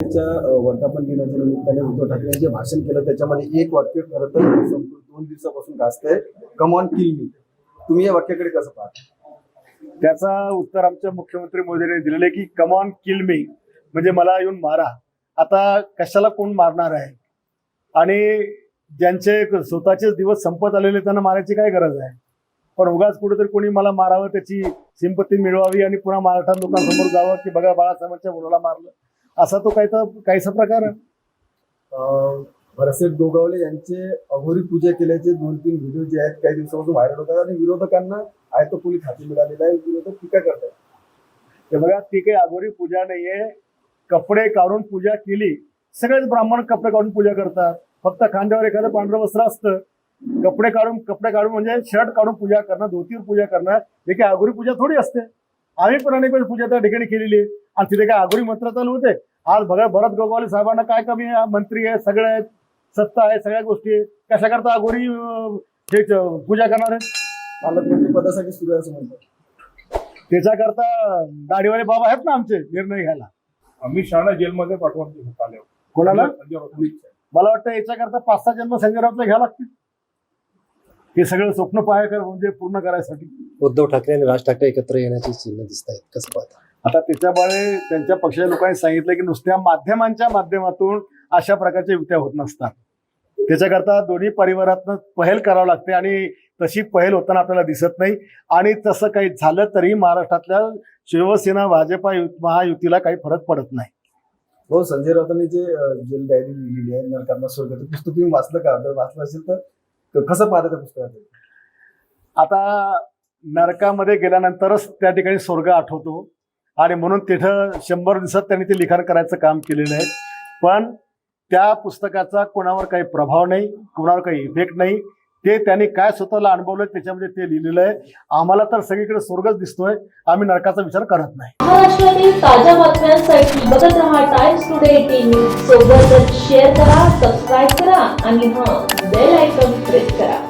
वर्धापन दिनाच्या निमित्ताने उद्धव ठाकरे जे भाषण केलं. त्याच्यामध्ये एक वाक्य खरं तर संपूर्ण दोन दिवसापासून गाजतंय. कमॉन किल मी तुम्ही या वाक्याकडे कसं पाहता? त्याचा उत्तर आमच्या मुख्यमंत्री मोदींनी दिलेलं आहे की कमॉन किल मी म्हणजे मला येऊन मारा. आता कशाला कोण मारणार आहे? आणि ज्यांचे स्वतःचेच दिवस संपत आलेले त्यांना मारायची काय गरज आहे? पण उगाच कुठेतरी कोणी मला मारावं त्याची सिंपत्ती मिळवावी आणि पुन्हा मराठा लोकांसमोर जावं की बघा बाळासाहेबांच्या मुलाला मारलं. असा तो काही तर काहीसा प्रकार आहे. अ, भरतसेठ गोगावले यांचे अघोरी पूजा केल्याचे दोन तीन व्हिडिओ जे आहेत काही दिवसापासून व्हायरल होतात आणि विरोधकांना आयतोपोली खाती मिळालेला आहे. विरोधक टीका करतात हे बघा ती काही आगोरी पूजा नाहीये. कपडे काढून पूजा केली. सगळेच ब्राह्मण कपडे काढून पूजा करतात. फक्त खांद्यावर एखादं पांढरं वस्त्र असतं. कपडे काढून कपडे काढून म्हणजे शर्ट काढून पूजा करणं धोतीवर पूजा करणं हे काही आगोरी पूजा थोडी असते. आम्ही पण अनेक वेळेस पूजा त्या ठिकाणी केलेली आहे. आणि तिथे काय आगोरी मंत्र चालू होते आज बघा भरत गोगावले साहेबांना काय कमी आहे? मंत्री आहे सगळे आहेत सत्ता आहे सगळ्या गोष्टी आहेत. कशा करता आगोरी हे पूजा करणार आहेत? पालकमंत्री पदासाठी सुरू आहे असं म्हणतात. त्याच्याकरता दाढीवाले बाबा आहेत ना आमचे निर्णय घ्यायला. अमित शहाला जेलमध्ये पाठवण्यात आले कोणाला. मला वाटतं याच्याकरता पाच सहा जन्म संजय राऊतला घ्यावं लागतील. हे सगळं स्वप्न कर म्हणजे पूर्ण करायसाठी. उद्धव ठाकरे आणि राज ठाकरे एकत्र येण्याची चिन्ह दिसत आहेत कसं पाहता? आता त्याच्यामुळे त्यांच्या पक्षाच्या लोकांनी सांगितलं की नुसत्या माध्यमांच्या माध्यमातून अशा प्रकारच्या युत्या होत नसतात. त्याच्याकरता दोन्ही परिवारातनं पहल करावं लागते आणि तशी पहल होताना आपल्याला दिसत नाही. आणि तसं काही झालं तरी महाराष्ट्रातल्या शिवसेना भाजपा यु- महायुतीला काही फरक पडत नाही. हो संजय राऊतांनी जे जेल डायरी लिहिलेली आहे नरकांना स्वर्ग ते पुस्तक तुम्ही वाचलं का? जर वाचलं असेल तर कसं पाहता त्या पुस्तकात? आता नरकामध्ये गेल्यानंतरच त्या ठिकाणी स्वर्ग आठवतो. आणि म्हणून तिथं शंभर दिवसात त्यांनी ते लिखाण करायचं काम केलेलं आहे. पण त्या पुस्तकाचा कोणावर काही प्रभाव नाही कोणावर काही इफेक्ट नाही. ते त्यांनी काय स्वतःला अनुभवलं त्याच्यामध्ये ते लिहिलेलं आहे. आम्हाला तर सगळीकडे स्वर्गच दिसतोय. आम्ही नरकाचा विचार करत नाही. महाराष्ट्रातील ताज्या बातम्यांसाठी बघत राहा टाइम्स टुडे टीव्ही सोबतच शेअर करा सबस्क्राईब करा आणि हा बेल आयकॉन प्रेस करा.